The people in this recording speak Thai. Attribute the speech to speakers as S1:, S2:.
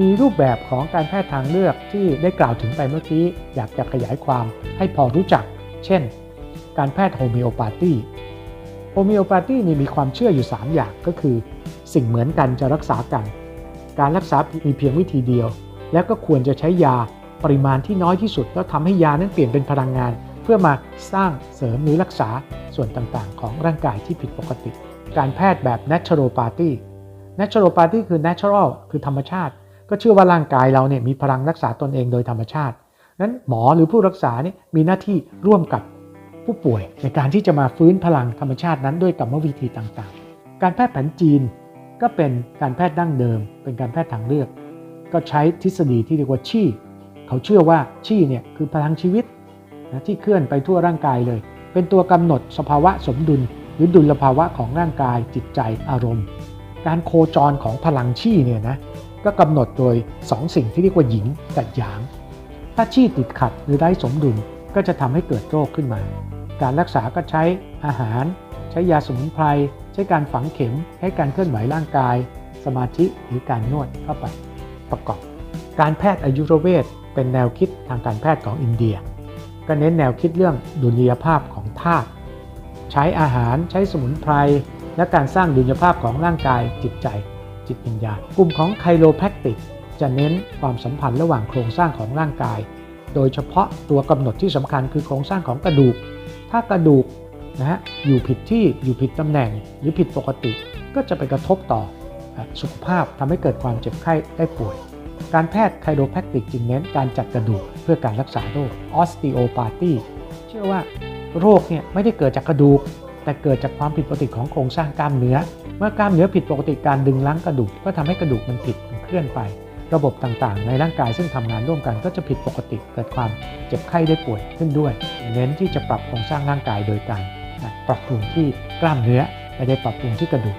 S1: มีรูปแบบของการแพทย์ทางเลือกที่ได้กล่าวถึงไปเมื่อกี้ อยากจะขยายความให้พอรู้จัก เช่น การแพทย์โฮมิโอปาธีโฮมิโอปาธีนี่มีความเชื่ออยู่ 3 อย่างก็คือ สิ่งเหมือนกันจะรักษากัน การรักษามีเพียงวิธีเดียว แล้วก็ควรจะใช้ยาปริมาณที่น้อยที่สุดแล้วทำให้ยานั้นเปลี่ยนเป็นพลังงาน เพื่อมาสร้างเสริมหรือรักษาส่วนต่างๆ ของร่างกายที่ผิดปกติ การแพทย์แบบ naturopathy naturopathy คือ natural คือธรรมชาติ ก็เชื่อว่าร่างกายเราเนี่ยมีพลังรักษาตนเองโดยธรรมชาติ นั้นหมอหรือผู้รักษาเนี่ยมีหน้าที่ร่วมกับผู้ป่วย ในการที่จะมาฟื้นพลังธรรมชาตินั้นด้วยกรรมวิธีต่างๆ การแพทย์แผนจีนก็เป็นการแพทย์ดั้งเดิม เป็นการแพทย์ทางเลือก ก็ใช้ทฤษฎีที่เรียกว่าชี่ เขาเชื่อว่าชี่เนี่ยคือพลังชีวิตนะที่เคลื่อนไปทั่วร่างกายเลย เป็นตัวกำหนดสภาวะสมดุล หรือดุลภาวะของร่างกายจิตใจอารมณ์ การโคจรของพลังชี่เนี่ยนะ ก็กำหนดโดย 2 สิ่งที่เรียกว่าหญิงกับหยาง ถ้าชี่ติดขัดหรือไร้สมดุลก็จะทำให้เกิดโรคขึ้นมา การรักษาก็ใช้อาหาร ใช้ยาสมุนไพร ใช้การฝังเข็มให้การเคลื่อนไหวร่างกาย สมาธิหรือการนวดเข้าไปประกอบ การแพทย์อายุรเวทเป็นแนวคิดทางการแพทย์ของอินเดีย ก็เน้นแนวคิดเรื่องดุลยภาพของธาตุ ใช้อาหาร ใช้สมุนไพร และการสร้างดุลยภาพของร่างกายจิตใจ จิตวิญญาณ กลุ่มของไคโรแพคติก จะเน้นความสัมพันธ์ระหว่างโครงสร้างของร่างกาย โดยเฉพาะตัวกำหนดที่สำคัญคือโครงสร้างของกระดูก ถ้ากระดูกนะฮะอยู่ผิดที่อยู่ผิดตำแหน่งหรือผิดปกติ ก็จะไปกระทบต่อสุขภาพทำให้เกิดความเจ็บไข้ได้ป่วย การแพทย์ไคโรแพคติกจึงเน้นการจัดกระดูกเพื่อการรักษาโรคออสติโอปาธีเชื่อว่าโรคเนี่ยไม่ได้เกิดจากกระดูก แต่เกิดจากความผิดปกติของโครงสร้างกล้ามเนื้อ เมื่อกล้ามเนื้อผิดปกติการดึงล้างกระดูก ก็ทำให้กระดูกมันผิดเคลื่อนไป ระบบต่างๆ ในร่างกายซึ่งทำงานร่วมกันก็จะผิดปกติเกิดความเจ็บไข้ได้ป่วยขึ้นด้วย เน้นที่จะปรับโครงสร้างร่างกายโดยการปรับปรุงที่กล้ามเนื้อไม่ได้ปรับปรุงที่กระดูก